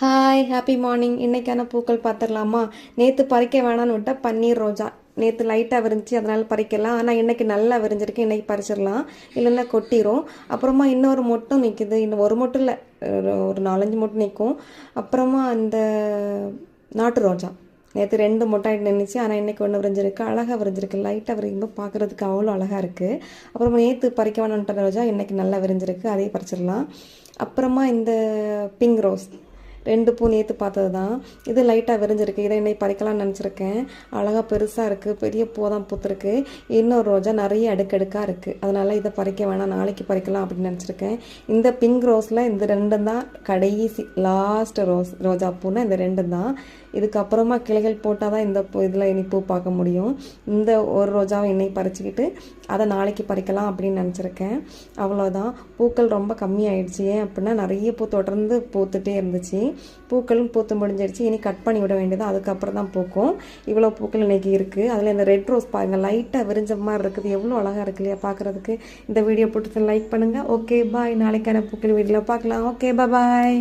Hi happy morning இன்னைக்கான பூக்கள் பார்த்துடலாமா? நேற்று பறிக்க வேணான்னு விட்டால் பன்னீர் ரோஜா. நேற்று லைட்டாக விரிஞ்சி அதனால் பறிக்கலாம். ஆனால் இன்றைக்கி நல்லா விரிஞ்சிருக்கு. இன்றைக்கி பறிச்சிடலாம். இல்லைன்னா கொட்டிடும் அப்புறமா இன்னொரு மொட்டும் நிற்குது இன்னும் ஒரு மொட்டும் இல்லை. ஒரு- ஒரு நாலஞ்சு மொட்டும் நிற்கும் அப்புறமா அந்த நாட்டு ரோஜா. நேற்று ரெண்டு மொட்டாயிட்டு நின்றுச்சு ஆனால் இன்றைக்கி ஒன்று விரிஞ்சிருக்கு. அழகாக விரிஞ்சிருக்கு. லைட்டாக விரிக்கும்போது பார்க்குறதுக்கு அவ்வளோ அழகாக இருக்குது அப்புறமா நேற்று பறிக்க வேணான்ட்ட ரோஜா இன்றைக்கி நல்லா விரிஞ்சிருக்கு. அதையும் பறிச்சிடலாம். அப்புறமா இந்த பிங்க் ரோஸ் ரெண்டு பூ நேற்று பார்த்தது தான் இது லைட்டாக விரிஞ்சிருக்கு. இதை இன்னைக்கு பறிக்கலாம்னு நினச்சிருக்கேன். அழகாக பெருசாக இருக்குது பெரிய பூ தான் பூத்துருக்கு. இன்னொரு ரோஜா நிறைய அடுக்கடுக்காக இருக்குது அதனால் இதை பறிக்க வேணாம். நாளைக்கு பறிக்கலாம் அப்படின்னு நினச்சிருக்கேன். இந்த பிங்க் ரோஸில் இந்த ரெண்டும் தான் கடைசி லாஸ்ட் ரோஸ் ரோஜா பூனால் இந்த ரெண்டும் தான் இதுக்கப்புறமா கிளைகள் போட்டால் தான் இந்த பூ இதில் இனி பூ பார்க்க முடியும். இந்த ஒரு ரோஜாவை இன்னைக்கு பறிச்சுக்கிட்டு அதை நாளைக்கு பறிக்கலாம் அப்படின்னு நினச்சிருக்கேன். அவ்வளோதான் பூக்கள் ரொம்ப கம்மியாயிடுச்சு. ஏன் அப்படின்னா நிறைய பூ தொடர்ந்து பூத்துட்டே இருந்துச்சு. பூக்களும் பூத்து முடிஞ்சிருச்சு. இனி கட் பண்ணி விட வேண்டியது அதுக்கப்புறம் தான் பூக்கும். இவ்வளோ பூக்கள் இன்னைக்கு இருக்குது அதில் இந்த ரெட் ரோஸ் பாருங்கள் லைட்டாக விரிஞ்ச மாதிரி இருக்குது. எவ்வளோ அழகாக இருக்கு இல்லையா பார்க்குறதுக்கு இந்த வீடியோ போட்டு லைக் பண்ணுங்கள் ஓகே பாய் நாளைக்கான பூக்கள் வீடியோவில் பார்க்கலாம். Okay bye